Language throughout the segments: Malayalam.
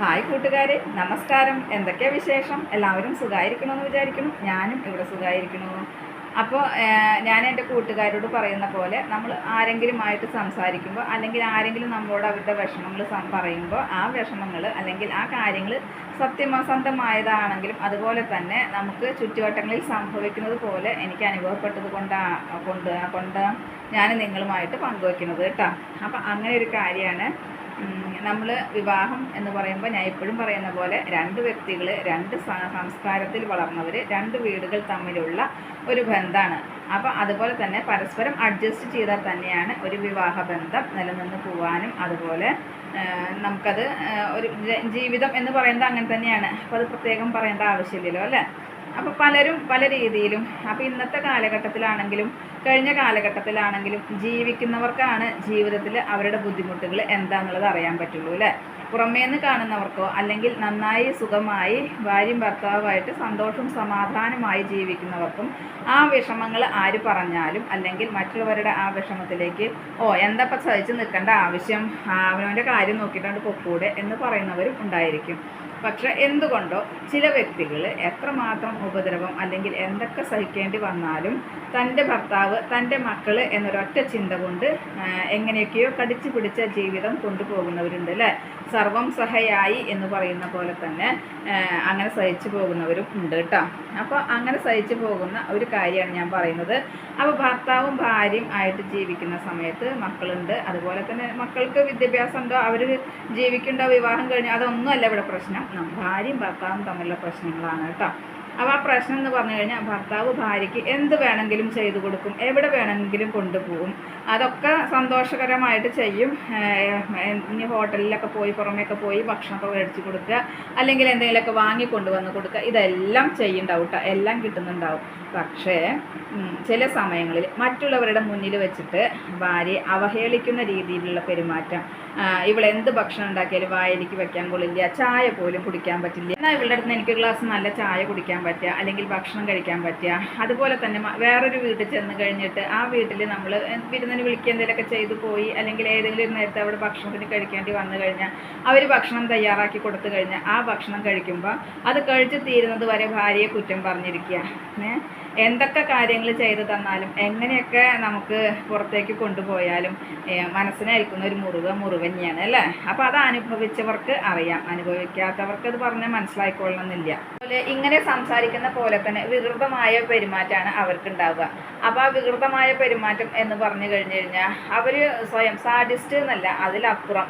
ഹായ് കൂട്ടുകാരെ നമസ്കാരം. എന്തൊക്കെയാ വിശേഷം? എല്ലാവരും സുഖമായിരിക്കണമെന്ന് വിചാരിക്കുന്നു. ഞാനും ഇവിടെ സുഖമായിരിക്കണു അപ്പോൾ ഞാൻ എന്റെ കൂട്ടുകാരോട് പറയുന്ന പോലെ നമ്മൾ ആരെങ്കിലുമായിട്ട് സംസാരിക്കുമ്പോൾ അല്ലെങ്കിൽ ആരെങ്കിലും നമ്മളോട് അവരുടെ വിഷമങ്ങൾ പറയുമ്പോൾ ആ വിഷമങ്ങൾ അല്ലെങ്കിൽ ആ കാര്യങ്ങൾ സത്യമസന്ധമായതാണെങ്കിലും അതുപോലെ തന്നെ നമുക്ക് ചുറ്റുവട്ടങ്ങളിൽ സംഭവിക്കുന്നത് പോലെ എനിക്ക് അനുഭവപ്പെട്ടത് കൊണ്ടാണ് കൊണ്ട് കൊണ്ട് ഞാൻ നിങ്ങളുമായിട്ട് പങ്കുവയ്ക്കുന്നത് കേട്ടോ. അപ്പം അങ്ങനെ ഒരു കാര്യമാണ് നമ്മൾ വിവാഹം എന്ന് പറയുമ്പോൾ ഞാൻ എപ്പോഴും പറയുന്ന പോലെ രണ്ട് വ്യക്തികൾ രണ്ട് സംസ്കാരത്തിൽ വളർന്നവർ രണ്ട് വീടുകൾ തമ്മിലുള്ള ഒരു ബന്ധമാണ്. അപ്പോൾ അതുപോലെ തന്നെ പരസ്പരം അഡ്ജസ്റ്റ് ചെയ്താൽ തന്നെയാണ് ഒരു വിവാഹ ബന്ധം നിലനിന്ന് പോകാനും അതുപോലെ നമുക്കത് ഒരു ജീവിതം എന്ന് പറയുന്നത് അങ്ങനെ തന്നെയാണ്. അപ്പോൾ അത് പ്രത്യേകം പറയേണ്ട ആവശ്യമില്ലല്ലോ അല്ലേ? അപ്പോൾ പലരും പല രീതിയിലും അപ്പോൾ ഇന്നത്തെ കാലഘട്ടത്തിലാണെങ്കിലും കഴിഞ്ഞ കാലഘട്ടത്തിലാണെങ്കിലും ജീവിക്കുന്നവർക്കാണ് ജീവിതത്തിൽ അവരുടെ ബുദ്ധിമുട്ടുകൾ എന്താണെന്നുള്ളത് അറിയാൻ പറ്റുള്ളൂ അല്ലേ? പുറമേന്ന് കാണുന്നവർക്കോ അല്ലെങ്കിൽ നന്നായി സുഖമായി ഭാര്യയും ഭർത്താവുമായിട്ട് സന്തോഷവും സമാധാനമായി ജീവിക്കുന്നവർക്കും ആ വിഷമങ്ങൾ ആര് പറഞ്ഞാലും അല്ലെങ്കിൽ മറ്റുള്ളവരുടെ ആ വിഷമത്തിലേക്ക് ഓ എന്തപ്പം സഹിച്ച് നിൽക്കേണ്ട ആവശ്യം അവനവന്റെ കാര്യം നോക്കിയിട്ടാണ് പൊക്കൂടെ എന്ന് പറയുന്നവരും ഉണ്ടായിരിക്കും. പക്ഷെ എന്തുകൊണ്ടോ ചില വ്യക്തികൾ എത്രമാത്രം ഉപദ്രവം അല്ലെങ്കിൽ എന്തൊക്കെ സഹിക്കേണ്ടി വന്നാലും തന്റെ ഭർത്താവ് തന്റെ മക്കൾ എന്നൊരൊറ്റ ചിന്ത കൊണ്ട് എങ്ങനെയൊക്കെയോ കടിച്ചു പിടിച്ച ജീവിതം കൊണ്ടുപോകുന്നവരുണ്ട് അല്ലേ? സർവം സഹയായി എന്ന് പറയുന്ന പോലെ തന്നെ അങ്ങനെ സഹിച്ചു പോകുന്നവരും ഉണ്ട് കേട്ടോ. അപ്പോൾ അങ്ങനെ സഹിച്ചു പോകുന്ന ഒരു കാര്യമാണ് ഞാൻ പറയുന്നത്. അപ്പോൾ ഭർത്താവും ഭാര്യയും ആയിട്ട് ജീവിക്കുന്ന സമയത്ത് മക്കളുണ്ട്. അതുപോലെ തന്നെ മക്കൾക്ക് വിദ്യാഭ്യാസം ഉണ്ടോ അവർ ജീവിക്കുന്നുണ്ടോ? വിവാഹം കഴിഞ്ഞു? അതൊന്നും അല്ല ഇവിടെ പ്രശ്നം. ഭാര്യയും ഭർത്താവും തമ്മിലുള്ള പ്രശ്നങ്ങളാണ് കേട്ടോ. അപ്പോൾ ആ പ്രശ്നം എന്ന് പറഞ്ഞു കഴിഞ്ഞാൽ ഭർത്താവ് ഭാര്യയ്ക്ക് എന്ത് വേണമെങ്കിലും ചെയ്തു കൊടുക്കും എവിടെ വേണമെങ്കിലും കൊണ്ടുപോകും. അതൊക്കെ സന്തോഷകരമായിട്ട് ചെയ്യും. ഇനി ഹോട്ടലിലൊക്കെ പോയി പുറമേയൊക്കെ പോയി ഭക്ഷണമൊക്കെ മേടിച്ച് കൊടുക്കുക അല്ലെങ്കിൽ എന്തെങ്കിലുമൊക്കെ വാങ്ങി കൊണ്ടുവന്ന് കൊടുക്കുക. ഇതെല്ലാം ചെയ്യുന്നുണ്ടാവും കേട്ടോ എല്ലാം കിട്ടുന്നുണ്ടാവും. പക്ഷേ ചില സമയങ്ങളിൽ മറ്റുള്ളവരുടെ മുന്നിൽ വെച്ചിട്ട് ഭാര്യയെ അവഹേളിക്കുന്ന രീതിയിലുള്ള പെരുമാറ്റം. ഇവളെന്ത് ഭക്ഷണം ഉണ്ടാക്കിയാലും വായിലേക്ക് വെക്കാൻ കൊള്ളില്ല ചായ പോലും കുടിക്കാൻ പറ്റില്ല. എന്നാൽ ഇവളുടെ അടുത്ത് എനിക്ക് ഗ്ലാസ് നല്ല ചായ കുടിക്കാൻ പറ്റുക അല്ലെങ്കിൽ ഭക്ഷണം കഴിക്കാൻ പറ്റുക. അതുപോലെ തന്നെ വേറൊരു വീട്ടിൽ ചെന്ന് കഴിഞ്ഞിട്ട് ആ വീട്ടിൽ നമ്മൾ വിരുന്നിന് വിളിക്കുക എന്തെങ്കിലുമൊക്കെ ചെയ്തു പോയി അല്ലെങ്കിൽ ഏതെങ്കിലും ഒരു നേരത്തെ അവിടെ ഭക്ഷണത്തിന് കഴിക്കേണ്ടി വന്നു കഴിഞ്ഞാൽ അവർ ഭക്ഷണം തയ്യാറാക്കി കൊടുത്തു കഴിഞ്ഞാൽ ആ ഭക്ഷണം കഴിക്കുമ്പോൾ അത് കഴിച്ച് തീരുന്നത് വരെ ഭാര്യയെ കുറ്റം പറഞ്ഞിരിക്കുക? എന്തൊക്കെ കാര്യങ്ങൾ ചെയ്തു തന്നാലും എങ്ങനെയൊക്കെ നമുക്ക് പുറത്തേക്ക് കൊണ്ടുപോയാലും മനസ്സിനേൽക്കുന്ന ഒരു മുറിവ് മുറിവന്നെയാണ് അല്ലേ? അപ്പോൾ അത് അനുഭവിച്ചവർക്ക് അറിയാം. അനുഭവിക്കാത്തവർക്ക് അത് പറഞ്ഞാൽ മനസ്സിലായിക്കൊള്ളണമെന്നില്ല. അതുപോലെ ഇങ്ങനെ സംസാരിക്കുന്ന പോലെ തന്നെ വികൃതമായ പെരുമാറ്റമാണ് അവർക്ക് ഉണ്ടാവുക അപ്പോൾ ആ വികൃതമായ പെരുമാറ്റം എന്ന് പറഞ്ഞു കഴിഞ്ഞു കഴിഞ്ഞാൽ അവർ സ്വയം സാഡിസ്റ്റ് എന്നല്ല അതിലപ്പുറം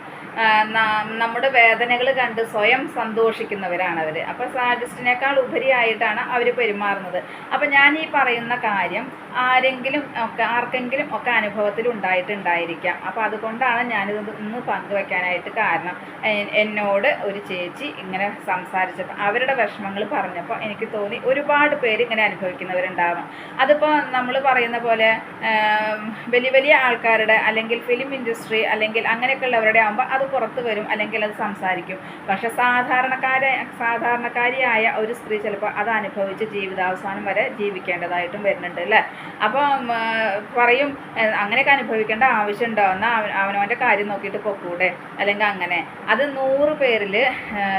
നമ്മുടെ വേദനകൾ കണ്ട് സ്വയം സന്തോഷിക്കുന്നവരാണ് അവർ അപ്പോൾ സാഡിസ്റ്റിനേക്കാൾ ഉപരിയായിട്ടാണ് അവർ പെരുമാറുന്നത്. അപ്പോൾ ഞാൻ ഈ പറയുന്ന കാര്യം ആരെങ്കിലും ഒക്കെ ആർക്കെങ്കിലും ഒക്കെ അനുഭവത്തിൽ ഉണ്ടായിട്ടുണ്ടായിരിക്കാം. അപ്പോൾ അതുകൊണ്ടാണ് ഞാനിത് ഇന്ന് പങ്കുവെക്കാനായിട്ട് കാരണം എന്നോട് ഒരു ചേച്ചി ഇങ്ങനെ സംസാരിച്ചപ്പോൾ അവരുടെ വിഷമങ്ങൾ പറഞ്ഞപ്പോൾ എനിക്ക് തോന്നി ഒരുപാട് പേര് ഇങ്ങനെ അനുഭവിക്കുന്നവരുണ്ടാവാം. അതിപ്പോൾ നമ്മൾ പറയുന്ന പോലെ വലിയ വലിയ ആൾക്കാരുടെ അല്ലെങ്കിൽ ഫിലിം ഇൻഡസ്ട്രി അല്ലെങ്കിൽ അങ്ങനെയൊക്കെ ഉള്ളവരുടെ ആകുമ്പോൾ അത് പുറത്ത് വരും അല്ലെങ്കിൽ അത് സംസാരിക്കും. പക്ഷേ സാധാരണക്കാരെ സാധാരണക്കാരിയായ ഒരു സ്ത്രീ ചിലപ്പോൾ അത് അനുഭവിച്ച് ജീവിതാവസാനം വരെ ജീവിക്കേണ്ടതായിട്ടും വരുന്നുണ്ട് അല്ലേ? അപ്പോൾ പറയും "ഏഹ്, അങ്ങനെയൊക്കെ അനുഭവിക്കേണ്ട ആവശ്യമുണ്ടോ? എന്നാൽ അവനവന്റെ കാര്യം നോക്കിയിട്ട് പൊക്കൂടെ. അല്ലെങ്കിൽ അങ്ങനെ. അത് നൂറ് പേരിൽ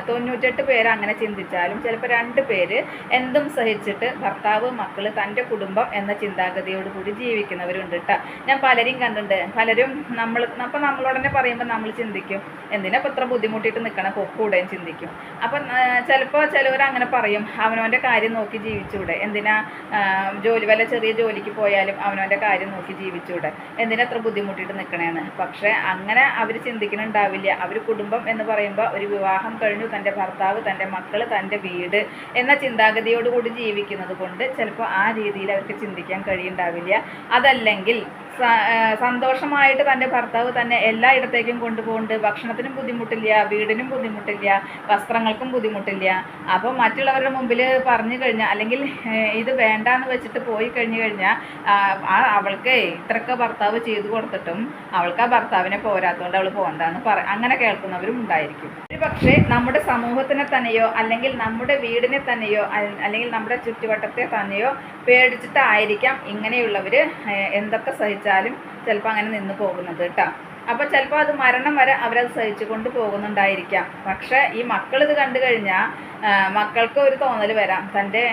തൊണ്ണൂറ്റെട്ട് പേര് അങ്ങനെ ചിന്തിച്ചാലും ചിലപ്പോൾ രണ്ട് പേര് എന്തും സഹിച്ചിട്ട് ഭർത്താവ് മക്കൾ തന്റെ കുടുംബം എന്ന ചിന്താഗതിയോട് കൂടി ജീവിക്കുന്നവരുണ്ട് കേട്ടോ ഞാൻ പലരെയും കണ്ടിട്ടുണ്ട്. പലരും നമ്മൾ അപ്പം നമ്മളോട് തന്നെ പറയുമ്പോൾ നമ്മൾ ചിന്തിക്കും. എന്തിനാ ഇത്ര ബുദ്ധിമുട്ടിയിട്ട് നിൽക്കണം പൊക്കൂടെ ചിന്തിക്കും. അപ്പം ചിലപ്പോൾ ചിലവർ അങ്ങനെ പറയും. അവനവന്റെ കാര്യം നോക്കി ജീവിച്ചൂടെ. എന്തിനാ ജോലി വല്ല ചെറിയ ജോലിക്ക് പോയാലും അവനവന്റെ കാര്യം നോക്കി ജീവിച്ചൂടെ? എന്തിനാ അത്ര ബുദ്ധിമുട്ടിയിട്ട് നിൽക്കണേന്ന് പക്ഷേ അങ്ങനെ അവർ ചിന്തിക്കുന്നുണ്ടാവില്ല അവർ കുടുംബം എന്ന് പറയുമ്പോൾ ഒരു വിവാഹം കഴിഞ്ഞു. തന്റെ ഭർത്താവ് തന്റെ മക്കൾ തന്റെ വീട് എന്ന ചിന്താഗതിയോടുകൂടി ജീവിക്കുന്നത് കൊണ്ട് ചിലപ്പോൾ ആ രീതിയിൽ അവർക്ക് ചിന്തിക്കാൻ കഴിയുണ്ടാവില്ല. അതല്ലെങ്കിൽ സന്തോഷമായിട്ട് തന്റെ ഭർത്താവ് തന്നെ എല്ലായിടത്തേക്കും കൊണ്ടുപോകുന്നുണ്ട്. ഭക്ഷണത്തിനും ബുദ്ധിമുട്ടില്ല വീടിനും ബുദ്ധിമുട്ടില്ല വസ്ത്രങ്ങൾക്കും ബുദ്ധിമുട്ടില്ല. അപ്പോൾ മറ്റുള്ളവരുടെ മുമ്പിൽ പറഞ്ഞു കഴിഞ്ഞാൽ അല്ലെങ്കിൽ ഇത് വേണ്ടാന്ന് വെച്ചിട്ട് പോയി കഴിഞ്ഞു കഴിഞ്ഞാൽ അവൾക്ക് ഇത്രയൊക്കെ ഭർത്താവ് ചെയ്തു കൊടുത്തിട്ടും അവൾക്ക് ആ ഭർത്താവിനെ പോരാത്തതുകൊണ്ട് അവൾ പോകണ്ടെന്ന് പറ അങ്ങനെ കേൾക്കുന്നവരും ഉണ്ടായിരിക്കും. പക്ഷേ നമ്മുടെ സമൂഹത്തിനെ തന്നെയോ അല്ലെങ്കിൽ നമ്മുടെ വീടിനെ തന്നെയോ അല്ലെങ്കിൽ നമ്മുടെ ചുറ്റുവട്ടത്തെ തന്നെയോ പേടിച്ചിട്ടായിരിക്കാം ഇങ്ങനെയുള്ളവർ എന്തൊക്കെ സഹിച്ചാലും ചിലപ്പോൾ അങ്ങനെ നിന്ന് പോകുന്നത് കേട്ടോ അപ്പോൾ ചിലപ്പോൾ അത് മരണം വരെ അവരത് സഹിച്ചു കൊണ്ട് പോകുന്നുണ്ടായിരിക്കാം. പക്ഷേ ഈ മക്കൾ ഇത് കണ്ടു കഴിഞ്ഞാൽ മക്കൾക്ക് ഒരു തോന്നൽ വരാം. തന്റെ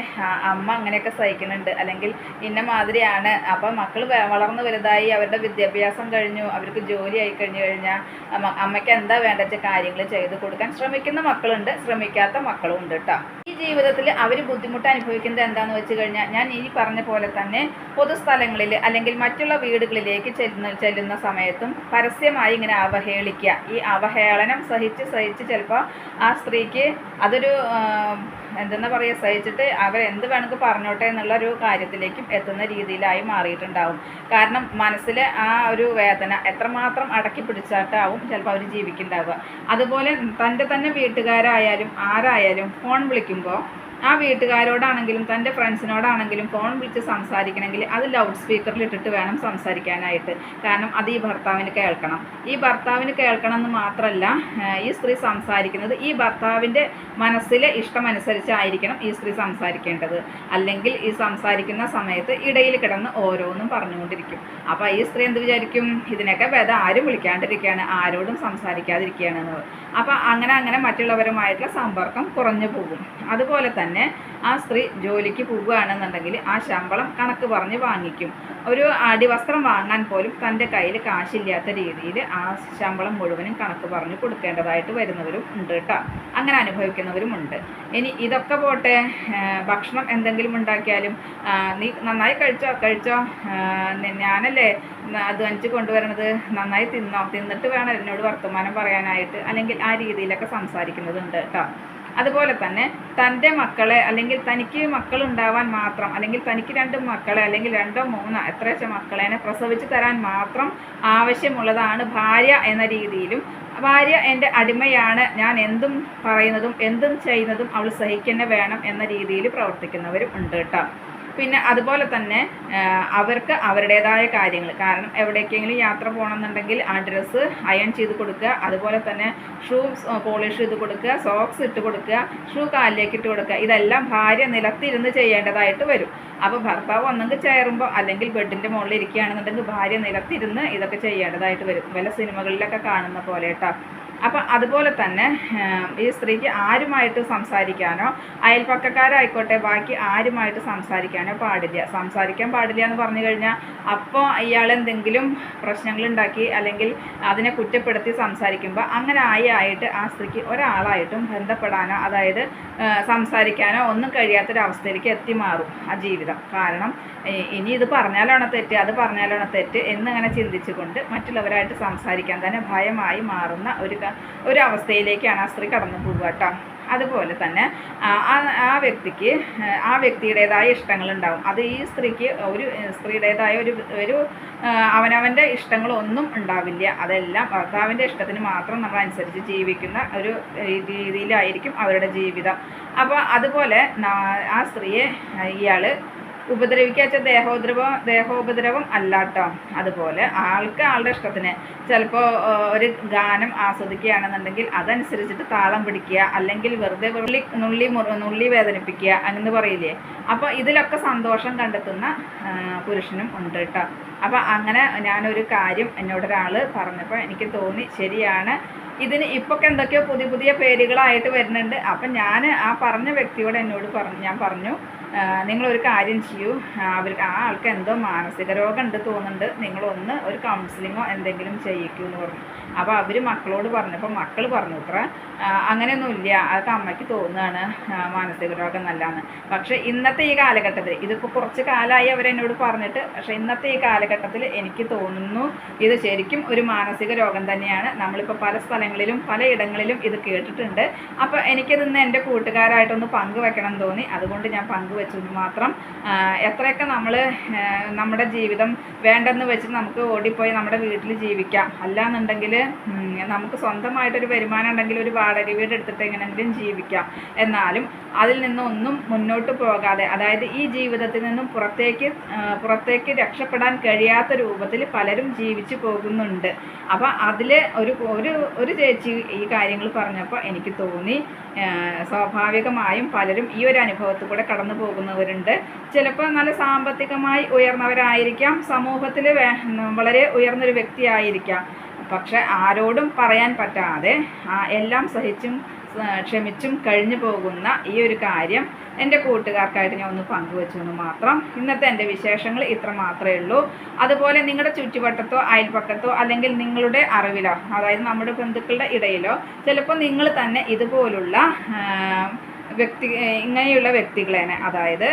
അമ്മ അങ്ങനെയൊക്കെ സഹിക്കുന്നുണ്ട്. അല്ലെങ്കിൽ ഇന്ന മാതിരിയാണ്. അപ്പം മക്കൾ വളർന്നു വലുതായി അവരുടെ വിദ്യാഭ്യാസം കഴിഞ്ഞു അവർക്ക് ജോലി ആയി കഴിഞ്ഞു കഴിഞ്ഞാൽ അമ്മയ്ക്ക് എന്താ വേണ്ട കാര്യങ്ങൾ ചെയ്ത് കൊടുക്കാൻ ശ്രമിക്കുന്ന മക്കളുണ്ട്. ശ്രമിക്കാത്ത മക്കളും ഉണ്ട് കേട്ടോ ഈ ജീവിതത്തിൽ അവർ ബുദ്ധിമുട്ട് അനുഭവിക്കുന്നത് എന്താണെന്ന് വെച്ച് കഴിഞ്ഞാൽ ഞാൻ ഈ പറഞ്ഞ പോലെ തന്നെ പൊതുസ്ഥലങ്ങളിൽ അല്ലെങ്കിൽ മറ്റുള്ള വീടുകളിലേക്ക് ചെല്ലുന്ന ചെല്ലുന്ന സമയത്തും പരസ്യമായി ഇങ്ങനെ അവഹേളിക്കുക ഈ അവഹേളനം സഹിച്ച് സഹിച്ച് ചിലപ്പോൾ ആ സ്ത്രീക്ക് അതൊരു um, എന്തെന്നാ പറയുക സഹിച്ചിട്ട് അവരെന്ത് വേണമെങ്കിൽ പറഞ്ഞോട്ടെ എന്നുള്ള ഒരു കാര്യത്തിലേക്കും എത്തുന്ന രീതിയിലായി മാറിയിട്ടുണ്ടാവും. കാരണം മനസ്സിൽ ആ ഒരു വേദന എത്രമാത്രം അടക്കി പിടിച്ചാട്ടാവും ചിലപ്പോൾ അവർ ജീവിക്കുന്നുണ്ടാവുക. അതുപോലെ തന്റെ തന്നെ വീട്ടുകാരായാലും ആരായാലും ഫോൺ വിളിക്കുമ്പോൾ ആ വീട്ടുകാരോടാണെങ്കിലും തന്റെ ഫ്രണ്ട്സിനോടാണെങ്കിലും ഫോൺ വിളിച്ച് സംസാരിക്കണമെങ്കിൽ അത് ലൗഡ് സ്പീക്കറിൽ ഇട്ടിട്ട് വേണം സംസാരിക്കാനായിട്ട്. കാരണം അത് ഈ ഭർത്താവിന് കേൾക്കണം. ഈ ഭർത്താവിന് കേൾക്കണം എന്ന് മാത്രമല്ല ഈ സ്ത്രീ സംസാരിക്കുന്നത് ഈ ഭർത്താവിന്റെ മനസ്സിലെ ഇഷ്ടമനുസരിച്ചായിരിക്കണം ഈ സ്ത്രീ സംസാരിക്കേണ്ടത്. അല്ലെങ്കിൽ ഈ സംസാരിക്കുന്ന സമയത്ത് ഇടയിൽ കിടന്ന് ഓരോന്നും പറഞ്ഞുകൊണ്ടിരിക്കും. അപ്പോൾ ഈ സ്ത്രീ എന്ത് വിചാരിക്കും? ഇതിനൊക്കെ വേദ ആരും വിളിക്കാണ്ടിരിക്കുകയാണ്. ആരോടും സംസാരിക്കാതിരിക്കുകയാണ് എന്നത് അപ്പോൾ അങ്ങനെ അങ്ങനെ മറ്റുള്ളവരുമായിട്ടുള്ള സമ്പർക്കം കുറഞ്ഞു പോകും. അതുപോലെ തന്നെ ആ സ്ത്രീ ജോലിക്ക് പോകുകയാണെന്നുണ്ടെങ്കിൽ ആ ശമ്പളം കണക്ക് പറഞ്ഞ് വാങ്ങിക്കും. ഒരു അടിവസ്ത്രം വാങ്ങാൻ പോലും തന്റെ കയ്യിൽ കാശില്ലാത്ത രീതിയിൽ ആ ശമ്പളം മുഴുവനും കണക്ക് പറഞ്ഞ് കൊടുക്കേണ്ടതായിട്ട് വരുന്നവരും ഉണ്ട് കേട്ടോ. അങ്ങനെ അനുഭവിക്കുന്നവരും ഉണ്ട്. ഇനി ഇതൊക്കെ പോട്ടെ ഭക്ഷണം എന്തെങ്കിലും ഉണ്ടാക്കിയാലും നീ നന്നായി കഴിച്ചോ? കഴിച്ചോ? ഞാനല്ലേ അധ്വാനിച്ച് കൊണ്ടുവരണത്? നന്നായി തിന്നോ? തിന്നിട്ട് വേണം എന്നോട് വർത്തമാനം പറയാനായിട്ട്. അല്ലെങ്കിൽ ആ രീതിയിലൊക്കെ സംസാരിക്കുന്നതുണ്ട് കേട്ടോ. അതുപോലെ തന്നെ തന്റെ മക്കളെ അല്ലെങ്കിൽ തനിക്ക് മക്കളുണ്ടാവാൻ മാത്രം അല്ലെങ്കിൽ തനിക്ക് രണ്ട് മക്കളെ അല്ലെങ്കിൽ രണ്ടോ മൂന്നോ എത്ര വെച്ച മക്കളെ പ്രസവിച്ച് തരാൻ മാത്രം ആവശ്യമുള്ളതാണ് ഭാര്യ എന്ന രീതിയിലും. ഭാര്യ എന്റെ അടിമയാണ് ഞാൻ എന്തും പറയുന്നതും എന്തും ചെയ്യുന്നതും അവൾ സഹിക്കന്നെ വേണം എന്ന രീതിയിൽ പ്രവർത്തിക്കുന്നവരും ഉണ്ട് കേട്ടോ. പിന്നെ അതുപോലെ തന്നെ അവർക്ക് അവരുടേതായ കാര്യങ്ങൾ. കാരണം എവിടേക്കെങ്കിലും യാത്ര പോകണമെന്നുണ്ടെങ്കിൽ ആ ഡ്രസ്സ് അയൺ ചെയ്ത് കൊടുക്കുക. അതുപോലെ തന്നെ ഷൂ പോളിഷ് ചെയ്ത് കൊടുക്കുക. സോക്സ് ഇട്ട് കൊടുക്കുക. ഷൂ കാലിലേക്ക് ഇട്ട് കൊടുക്കുക. ഇതെല്ലാം ഭാര്യ നിലത്തിരുന്ന് ചെയ്യേണ്ടതായിട്ട് വരും. അപ്പോൾ ഭർത്താവ് ഒന്നെങ്കിൽ ചേരുമ്പോൾ അല്ലെങ്കിൽ ബെഡിന്റെ മുകളിൽ ഇരിക്കുകയാണെന്നുണ്ടെങ്കിൽ ഭാര്യ നിലത്തിരുന്ന് ഇതൊക്കെ ചെയ്യേണ്ടതായിട്ട് വരും. വല്ല സിനിമകളിലൊക്കെ കാണുന്ന പോലെ കേട്ടോ. അപ്പം അതുപോലെ തന്നെ ഈ സ്ത്രീക്ക് ആരുമായിട്ട് സംസാരിക്കാനോ അയൽപ്പക്കക്കാരായിക്കോട്ടെ ബാക്കി ആരുമായിട്ട് സംസാരിക്കാനോ പാടില്ല. സംസാരിക്കാൻ പാടില്ല എന്ന് പറഞ്ഞു കഴിഞ്ഞാൽ അപ്പോൾ ഇയാൾ എന്തെങ്കിലും പ്രശ്നങ്ങൾ ഉണ്ടാക്കി അല്ലെങ്കിൽ അതിനെ കുറ്റപ്പെടുത്തി സംസാരിക്കുമ്പോൾ അങ്ങനെ ആയി ആയിട്ട് ആ സ്ത്രീക്ക് ഒരാളായിട്ടും ബന്ധപ്പെടാനോ അതായത് സംസാരിക്കാനോ ഒന്നും കഴിയാത്തൊരവസ്ഥയിലേക്ക് എത്തിമാറും ആ ജീവിതം. കാരണം ഇനി ഇത് പറഞ്ഞാലാണോ തെറ്റ് അത് പറഞ്ഞാലാണോ തെറ്റ് എന്നിങ്ങനെ ചിന്തിച്ചുകൊണ്ട് മറ്റുള്ളവരായിട്ട് സംസാരിക്കാൻ തന്നെ ഭയമായി മാറുന്ന ഒരു ഒരു അവസ്ഥയിലേക്കാണ് ആ സ്ത്രീ കടന്നു പോകുക കേട്ടോ. അതുപോലെ തന്നെ ആ വ്യക്തിക്ക് ആ വ്യക്തിയുടേതായ ഇഷ്ടങ്ങളുണ്ടാവും. അത് ഈ സ്ത്രീക്ക് ഒരു സ്ത്രീയുടേതായ ഒരു ഒരു അവനവന്റെ ഇഷ്ടങ്ങളൊന്നും ഉണ്ടാവില്ല. അതെല്ലാം ഭർത്താവിന്റെ ഇഷ്ടത്തിന് മാത്രം നമ്മൾ അനുസരിച്ച് ജീവിക്കുന്ന ഒരു രീതിയിലായിരിക്കും അവരുടെ ജീവിതം. അപ്പോൾ അതുപോലെ ആ സ്ത്രീയെ ഇയാൾ ഉപദ്രവിക്കാച്ച ദേഹോദ്രവം ദേഹോപദ്രവം അല്ലാട്ടോ. അതുപോലെ ആൾക്ക് ആളുടെ ഇഷ്ടത്തിന് ചിലപ്പോൾ ഒരു ഗാനം ആസ്വദിക്കുകയാണെന്നുണ്ടെങ്കിൽ അതനുസരിച്ചിട്ട് താളം പിടിക്കുക അല്ലെങ്കിൽ വെറുതെ നുള്ളി നുള്ളി നുള്ളി വേദനിപ്പിക്കുക അങ്ങനെ പറയില്ലേ? അപ്പോൾ ഇതിലൊക്കെ സന്തോഷം കണ്ടെത്തുന്ന പുരുഷനും ഉണ്ട് കേട്ടോ. അപ്പോൾ അങ്ങനെ ഞാനൊരു കാര്യം എന്നോട് ഒരാൾ പറഞ്ഞപ്പോൾ എനിക്ക് തോന്നി ശരിയാണ്. ഇതിന് ഇപ്പൊക്കെ എന്തൊക്കെയോ പുതിയ പുതിയ പേരുകളായിട്ട് വരുന്നുണ്ട്. അപ്പം ഞാൻ ആ പറഞ്ഞ വ്യക്തിയോട് എന്നോട് പറഞ്ഞു ഞാൻ പറഞ്ഞു നിങ്ങളൊരു കാര്യം ചെയ്യൂ. അവർക്ക് ആ ആൾക്ക് എന്തോ മാനസിക രോഗം ഉണ്ട് തോന്നുന്നുണ്ട്. നിങ്ങളൊന്ന് ഒരു കൗൺസിലിങ്ങോ എന്തെങ്കിലും ചെയ്യിക്കൂ എന്ന് പറഞ്ഞു. അപ്പോൾ അവർ മക്കളോട് പറഞ്ഞപ്പോൾ മക്കൾ പറഞ്ഞു അത്ര അങ്ങനെയൊന്നുമില്ല. അതൊക്കെ അമ്മയ്ക്ക് തോന്നുകയാണ് മാനസിക രോഗം നല്ലതാണ് പക്ഷേ ഇന്നത്തെ ഈ കാലഘട്ടത്തിൽ ഇതിപ്പോൾ കുറച്ച് കാലമായി അവരെന്നോട് പറഞ്ഞിട്ട് പക്ഷേ ഇന്നത്തെ ഈ കാലഘട്ടത്തിൽ എനിക്ക് തോന്നുന്നു ഇത് ശരിക്കും ഒരു മാനസിക രോഗം തന്നെയാണ്. നമ്മളിപ്പോൾ പല സ്ഥലങ്ങളിലും പലയിടങ്ങളിലും ഇത് കേട്ടിട്ടുണ്ട്. അപ്പോൾ എനിക്കതിന്ന് എന്റെ കൂട്ടുകാരായിട്ടൊന്ന് പങ്കുവെക്കണം തോന്നി. അതുകൊണ്ട് ഞാൻ പങ്കുവെച്ചത് മാത്രം എത്രയൊക്കെ നമ്മൾ നമ്മുടെ ജീവിതം വേണ്ടെന്ന് വെച്ചിട്ട് നമുക്ക് ഓടിപ്പോയി നമ്മുടെ വീട്ടിൽ ജീവിക്കാം. അല്ലാന്നുണ്ടെങ്കിൽ നമുക്ക് സ്വന്തമായിട്ടൊരു വരുമാനം ഉണ്ടെങ്കിൽ ഒരു വാടക വീട് എടുത്തിട്ട് എങ്ങനെയെങ്കിലും ജീവിക്കാം. എന്നാലും അതിൽ നിന്നൊന്നും മുന്നോട്ട് പോകാതെ അതായത് ഈ ജീവിതത്തിൽ നിന്നും പുറത്തേക്ക് പുറത്തേക്ക് രക്ഷപ്പെടാൻ കഴിയാത്ത രൂപത്തിൽ പലരും ജീവിച്ചു പോകുന്നുണ്ട്. അപ്പം അതിൽ ഒരു ഒരു ഒരു ചേച്ചി ഈ കാര്യങ്ങൾ പറഞ്ഞപ്പോൾ എനിക്ക് തോന്നി സ്വാഭാവികമായും പലരും ഈ ഒരു അനുഭവത്തിൽ കൂടെ കടന്നു പോകുന്നവരുണ്ട്. ചിലപ്പോൾ നല്ല സാമ്പത്തികമായി ഉയർന്നവരായിരിക്കാം. സമൂഹത്തിൽ വളരെ ഉയർന്നൊരു വ്യക്തിയായിരിക്കാം. പക്ഷെ ആരോടും പറയാൻ പറ്റാതെ എല്ലാം സഹിച്ചും ക്ഷമിച്ചും കഴിഞ്ഞു പോകുന്ന ഈ ഒരു കാര്യം എന്റെ കൂട്ടുകാർക്കായിട്ട് ഞാൻ ഒന്ന് പങ്കുവെച്ചു എന്ന് മാത്രം. ഇന്നത്തെ എന്റെ വിശേഷങ്ങൾ ഇത്ര മാത്രമേ ഉള്ളൂ. അതുപോലെ നിങ്ങളുടെ ചുറ്റുവട്ടത്തോ അയൽപ്പക്കത്തോ അല്ലെങ്കിൽ നിങ്ങളുടെ അറിവിലോ അതായത് നമ്മുടെ ബന്ധുക്കളുടെ ഇടയിലോ ചിലപ്പോൾ നിങ്ങൾ തന്നെ ഇതുപോലുള്ള വ്യക്തി ഇങ്ങനെയുള്ള വ്യക്തികളെ അതായത്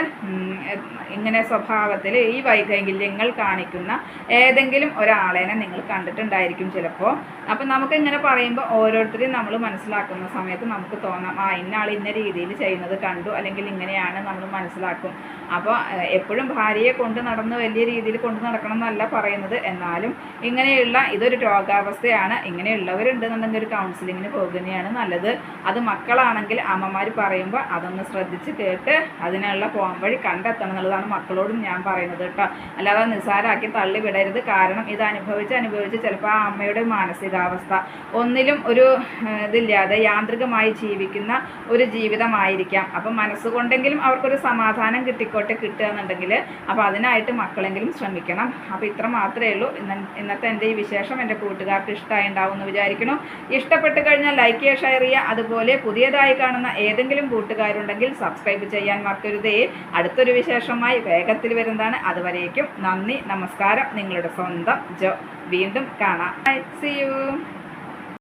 ഇങ്ങനെ സ്വഭാവത്തിൽ ഈ വൈകല്യങ്ങൾ കാണിക്കുന്ന ഏതെങ്കിലും ഒരാളേനെ നിങ്ങൾ കണ്ടിട്ടുണ്ടായിരിക്കും ചിലപ്പോൾ അപ്പം നമുക്ക് ഇങ്ങനെ പറയുമ്പോൾ ഓരോരുത്തരെയും നമ്മൾ മനസ്സിലാക്കുന്ന സമയത്ത് നമുക്ക് തോന്നാം ആ ഇന്ന ആൾ ഇന്ന രീതിയിൽ ചെയ്യുന്നത് കണ്ടു അല്ലെങ്കിൽ ഇങ്ങനെയാണ് നമ്മൾ മനസ്സിലാക്കും. അപ്പോൾ എപ്പോഴും ഭാര്യയെ കൊണ്ട് നടന്ന് വലിയ രീതിയിൽ കൊണ്ട് നടക്കണം എന്നല്ല പറയുന്നത്. എന്നാലും ഇങ്ങനെയുള്ള ഇതൊരു രോഗാവസ്ഥയാണ്. ഇങ്ങനെയുള്ളവരുണ്ടെന്നുണ്ടെങ്കിൽ ഒരു കൗൺസിലിങ്ങിന് പോകുന്നതാണ് നല്ലത്. അത് മക്കളാണെങ്കിൽ അമ്മമാർ പറയുമ്പോൾ അതൊന്ന് ശ്രദ്ധിച്ച് കേട്ട് അതിനുള്ള പോകാൻ വഴി കണ്ടെത്തണം എന്നുള്ളതാണ് മക്കളോടും ഞാൻ പറയുന്നത് കേട്ടോ. അല്ലാതെ തള്ളി വിടരുത് കാരണം ഇത് അനുഭവിച്ച് അനുഭവിച്ച് ചിലപ്പോൾ ആ അമ്മയുടെ മാനസികാവസ്ഥ ഒന്നിലും ഒരു ഇതില്ലാതെ യാന്ത്രികമായി ജീവിക്കുന്ന ഒരു ജീവിതമായിരിക്കാം. അപ്പം മനസ്സുകൊണ്ടെങ്കിലും അവർക്കൊരു സമാധാനം കിട്ടിക്കോട്ടെ കിട്ടുക എന്നുണ്ടെങ്കിൽ അപ്പോൾ അതിനായിട്ട് മക്കളെങ്കിലും ശ്രമിക്കണം. അപ്പോൾ ഇത്ര മാത്രമേ ഉള്ളൂ. ഇന്ന ഇന്നത്തെ എന്റെ ഈ വിശേഷം എന്റെ കൂട്ടുകാർക്ക് ഇഷ്ടമായി ഉണ്ടാവും എന്ന് വിചാരിക്കണം ഇഷ്ടപ്പെട്ട് കഴിഞ്ഞാൽ ലൈക്ക് ചെയ്യുക ഷെയർ ചെയ്യുക. അതുപോലെ പുതിയതായി കാണുന്ന ഏതെങ്കിലും കൂട്ടുകാരുണ്ടെങ്കിൽ സബ്സ്ക്രൈബ് ചെയ്യാൻ മറക്കരുതേ. അടുത്തൊരു വിശേഷമായി വേഗത്തിൽ വരുന്നതാണ്. അതുവരേക്കും നന്ദി നമസ്കാരം. നിങ്ങളുടെ സ്വന്തം ജോ. വീണ്ടും കാണാം. യു